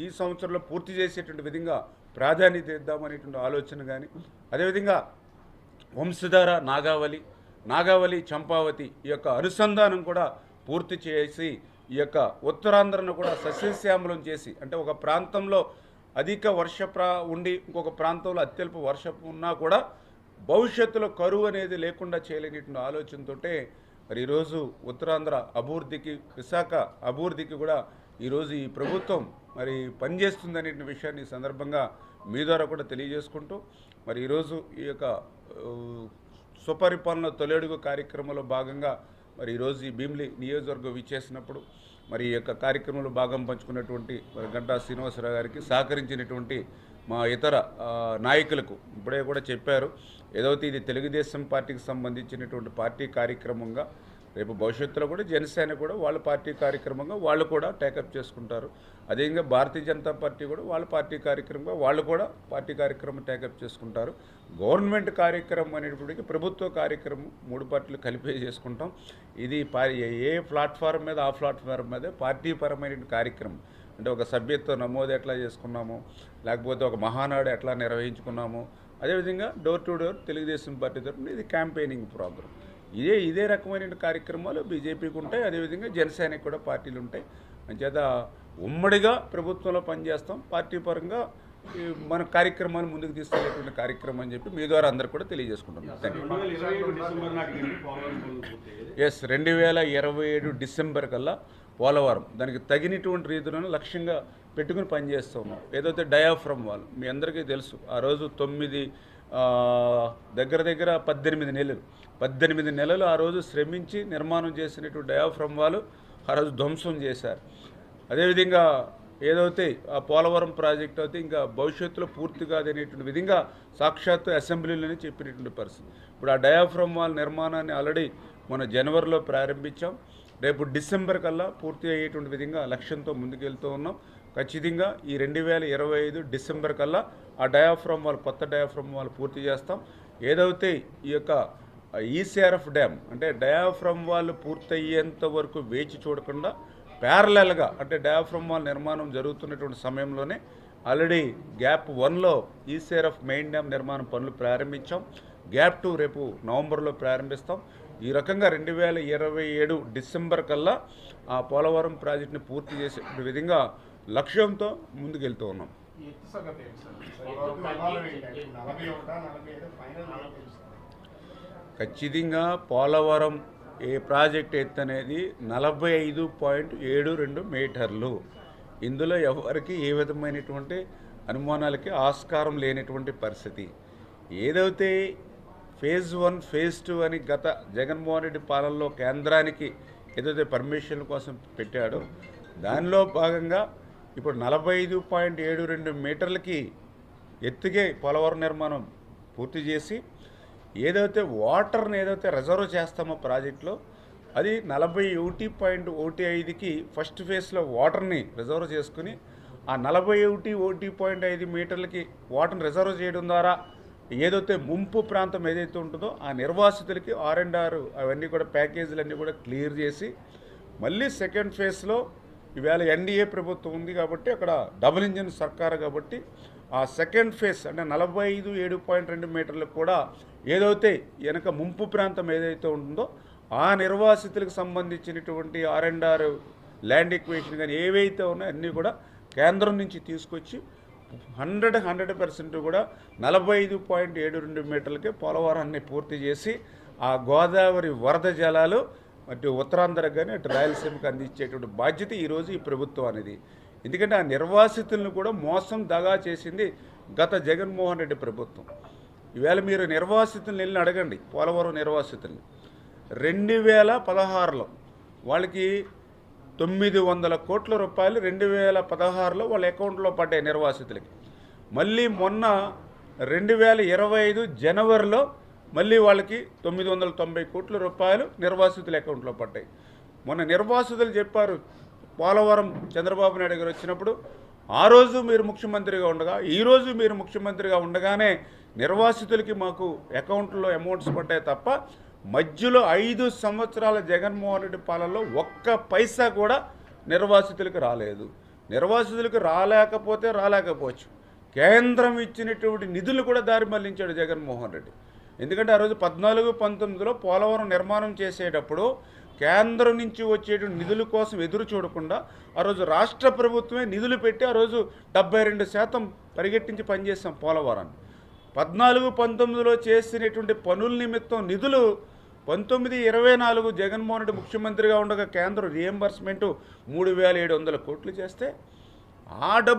ఈ సంవత్సరంలో పూర్తి చేసేటువంటి విధంగా ప్రాధాన్యత ఇద్దామనేటువంటి ఆలోచన కానీ అదేవిధంగా వంశధార నాగావళి నాగావళి చంపావతి ఈ యొక్క అనుసంధానం కూడా పూర్తి చేసి ఈ యొక్క ఉత్తరాంధ్రను కూడా సస్యశ్యామలం చేసి అంటే ఒక ప్రాంతంలో అధిక వర్ష ప్రా ఉండి ఇంకొక ప్రాంతంలో అత్యల్ప వర్షం ఉన్నా కూడా భవిష్యత్తులో కరువు అనేది లేకుండా చేయలేనిటువంటి ఆలోచనతోటే మరి ఈరోజు ఉత్తరాంధ్ర అభివృద్ధికి విశాఖ అభివృద్ధికి కూడా ఈరోజు ఈ ప్రభుత్వం మరి పనిచేస్తుందనే విషయాన్ని సందర్భంగా మీ ద్వారా కూడా తెలియజేసుకుంటూ మరి ఈరోజు ఈ యొక్క సుపరిపాలన తొలడుగు కార్యక్రమంలో భాగంగా మరి ఈరోజు ఈ భీమిలి నియోజకవర్గం విచ్చేసినప్పుడు మరి ఈ యొక్క కార్యక్రమంలో భాగం పంచుకున్నటువంటి మరి గంటా శ్రీనివాసరావు గారికి సహకరించినటువంటి మా ఇతర నాయకులకు ఇప్పుడే కూడా చెప్పారు. ఏదైతే ఇది తెలుగుదేశం పార్టీకి సంబంధించినటువంటి పార్టీ కార్యక్రమంగా రేపు భవిష్యత్తులో కూడా జనసేన కూడా వాళ్ళ పార్టీ కార్యక్రమంగా వాళ్ళు కూడా టేకప్ చేసుకుంటారు. అదేవిధంగా భారతీయ జనతా పార్టీ కూడా వాళ్ళ పార్టీ కార్యక్రమంగా వాళ్ళు కూడా పార్టీ కార్యక్రమం టేకప్ చేసుకుంటారు. గవర్నమెంట్ కార్యక్రమం అనేటప్పటికీ ప్రభుత్వ కార్యక్రమం మూడు పార్టీలు కలిపే చేసుకుంటాం. ఇది ఏ ప్లాట్ఫారం మీద ఆ ప్లాట్ఫారం మీద పార్టీ పరమైన కార్యక్రమం. అంటే ఒక సభ్యత్వ నమోదు ఎట్లా చేసుకున్నాము లేకపోతే ఒక మహానాడు ఎట్లా నిర్వహించుకున్నాము అదేవిధంగా door to door Telugu Desam party తరఫున ఇది క్యాంపెయినింగ్ ప్రోగ్రామ్ ఇదే ఇదే రకమైన కార్యక్రమాలు బీజేపీకి ఉంటాయి. అదేవిధంగా జనసేనకి కూడా పార్టీలు ఉంటాయి. అంచేత ఉమ్మడిగా ప్రభుత్వంలో పనిచేస్తాం. పార్టీ పరంగా మన కార్యక్రమాలు ముందుకు తీసుకెళ్ళేటువంటి కార్యక్రమం అని చెప్పి మీ ద్వారా అందరు కూడా తెలియజేసుకుంటున్నాం. ఎస్ రెండు వేల ఇరవై ఏడు డిసెంబర్ కల్లా పోలవరం. దానికి తగినటువంటి రీతిలో లక్ష్యంగా పెట్టుకుని పనిచేస్తూ ఉన్నాం. ఏదైతే డయాఫ్రమ్ వాల్ మీ అందరికీ తెలుసు ఆ రోజు తొమ్మిది దగ్గర దగ్గర పద్దెనిమిది నెలలు. పద్దెనిమిది నెలలు ఆ రోజు శ్రమించి నిర్మాణం చేసినటువంటి డయాఫ్రమ్ వాళ్ళు ఆ రోజు ధ్వంసం చేశారు. అదేవిధంగా ఏదైతే ఆ పోలవరం ప్రాజెక్ట్ అయితే ఇంకా భవిష్యత్తులో పూర్తి కాదనేటువంటి విధంగా సాక్షాత్తు అసెంబ్లీలోనే చెప్పినటువంటి పరిస్థితి. ఇప్పుడు ఆ డయాఫ్రమ్ వాల్ నిర్మాణాన్ని ఆల్రెడీ మన జనవరిలో ప్రారంభించాం. రేపు డిసెంబర్ కల్లా పూర్తి అయ్యేటువంటి విధంగా లక్ష్యంతో ముందుకెళ్తూ ఉన్నాం. ఖచ్చితంగా ఈ రెండు వేల ఇరవై ఐదు డిసెంబర్ కల్లా ఆ డయాఫ్రమ్ వాళ్ళు కొత్త డయాఫ్రమ్ వాళ్ళు పూర్తి చేస్తాం. ఏదైతే ఈ యొక్క ఈసీఆర్ఎఫ్ డ్యామ్ అంటే డయాఫ్రమ్ వాళ్ళు పూర్తయ్యేంత వరకు వేచి చూడకుండా ప్యారలల్గా అంటే డయాఫ్రమ్ వాల్ నిర్మాణం జరుగుతున్నటువంటి సమయంలోనే ఆల్రెడీ గ్యాప్ వన్లో ఈసీఆర్ఎఫ్ మెయిన్ డ్యామ్ నిర్మాణం పనులు ప్రారంభించాం. గ్యాప్ టూ రేపు నవంబర్లో ప్రారంభిస్తాం. ఈ రకంగా రెండు వేల ఇరవై ఏడు డిసెంబర్ కల్లా ఆ పోలవరం ప్రాజెక్టుని పూర్తి చేసే విధంగా లక్ష్యంతో ముందుకెళ్తూ ఉన్నాం. ఖచ్చితంగా పోలవరం ఏ ప్రాజెక్ట్ ఎత్తు అనేది నలభై ఐదు పాయింట్ ఏడు రెండు మీటర్లు. ఇందులో ఎవరికి ఏ విధమైనటువంటి అనుమానాలకి ఆస్కారం లేనటువంటి పరిస్థితి. ఏదైతే ఫేజ్ వన్ ఫేజ్ టూ అని గత జగన్మోహన్ రెడ్డి పాలనలో కేంద్రానికి ఏదైతే పర్మిషన్ కోసం పెట్టాడో దానిలో భాగంగా ఇప్పుడు నలభై ఐదు పాయింట్ ఏడు రెండు మీటర్లకి ఎత్తుగే పోలవరం నిర్మాణం పూర్తి చేసి ఏదైతే వాటర్ని ఏదైతే రిజర్వ్ చేస్తామో ప్రాజెక్టులో అది నలభై ఒకటి పాయింట్ ఒకటి ఐదుకి ఫస్ట్ ఫేజ్లో వాటర్ని రిజర్వ్ చేసుకుని ఆ నలభై ఒకటి ఒకటి పాయింట్ ఐదు మీటర్లకి వాటర్ని రిజర్వ్ చేయడం ద్వారా ఏదైతే ముంపు ప్రాంతం ఏదైతే ఉంటుందో ఆ నిర్వాసితులకి ఆర్ అండ్ ఆర్ అవన్నీ కూడా ప్యాకేజీలన్నీ కూడా క్లియర్ చేసి మళ్ళీ సెకండ్ ఫేజ్లో ఈవేళ ఎన్డీఏ ప్రభుత్వం ఉంది కాబట్టి అక్కడ డబుల్ ఇంజిన్ సర్కారు కాబట్టి ఆ సెకండ్ ఫేజ్ అంటే నలభై ఐదు ఏడు పాయింట్ రెండు మీటర్లకు కూడా ఏదైతే వెనక ముంపు ప్రాంతం ఏదైతే ఉంటుందో ఆ నిర్వాసితులకు సంబంధించినటువంటి R and R land acquisition కానీ ఏవైతే ఉన్నాయో అన్నీ కూడా కేంద్రం నుంచి తీసుకొచ్చి హండ్రెడ్ హండ్రెడ్ పర్సెంట్ కూడా నలభై ఐదు పాయింట్ ఏడు రెండు మీటర్లకే పోలవరాన్ని పూర్తి చేసి ఆ గోదావరి వరద జలాలు అటు ఉత్తరాంధ్రకు కానీ అటు రాయలసీమకు అందించేటువంటి బాధ్యత ఈరోజు ఈ ప్రభుత్వం అనేది. ఎందుకంటే ఆ నిర్వాసితులను కూడా మోసం దగా చేసింది గత జగన్మోహన్ రెడ్డి ప్రభుత్వం. ఈవేళ మీరు నిర్వాసితులను వెళ్ళి అడగండి పోలవరం నిర్వాసితుల్ని. రెండు వేల పదహారులో వాళ్ళకి తొమ్మిది వందల కోట్ల రూపాయలు రెండు వేల పదహారులో వాళ్ళ అకౌంట్లో పడ్డాయి నిర్వాసితులకి. మళ్ళీ మొన్న రెండు వేల ఇరవై ఐదు జనవరిలో మళ్ళీ వాళ్ళకి తొమ్మిది వందల తొంభై కోట్ల రూపాయలు నిర్వాసితుల అకౌంట్లో పడ్డాయి. మొన్న నిర్వాసితులు చెప్పారు పోలవరం చంద్రబాబు నాయుడు గారు వచ్చినప్పుడు ఆ రోజు మీరు ముఖ్యమంత్రిగా ఉండగా ఈ రోజు మీరు ముఖ్యమంత్రిగా ఉండగానే నిర్వాసితులకి మాకు అకౌంట్లో అమౌంట్స్ పడ్డాయి తప్ప మధ్యలో ఐదు సంవత్సరాల జగన్మోహన్ రెడ్డి పాలనలో ఒక్క పైసా కూడా నిర్వాసితులకు రాలేదు. నిర్వాసితులకు రాలేకపోతే రాలేకపోవచ్చు. కేంద్రం ఇచ్చినటువంటి నిధులు కూడా దారి మళ్ళించాడు జగన్మోహన్ రెడ్డి. ఎందుకంటే ఆ రోజు పద్నాలుగు పంతొమ్మిదిలో పోలవరం నిర్మాణం చేసేటప్పుడు కేంద్రం నుంచి వచ్చేటువంటి నిధుల కోసం ఎదురు చూడకుండా ఆ రోజు రాష్ట్ర ప్రభుత్వమే నిధులు పెట్టి ఆ రోజు డెబ్బై రెండు శాతం పరిగెట్టించి పనిచేసాం పోలవరాన్ని. పద్నాలుగు పంతొమ్మిదిలో చేసినటువంటి పనుల నిమిత్తం నిధులు పంతొమ్మిది ఇరవై నాలుగు జగన్మోహన్ రెడ్డి ముఖ్యమంత్రిగా ఉండగా కేంద్రం రియంబర్స్మెంటు మూడు వేల ఏడు వందల కోట్లు చేస్తే ఆ డబ్బు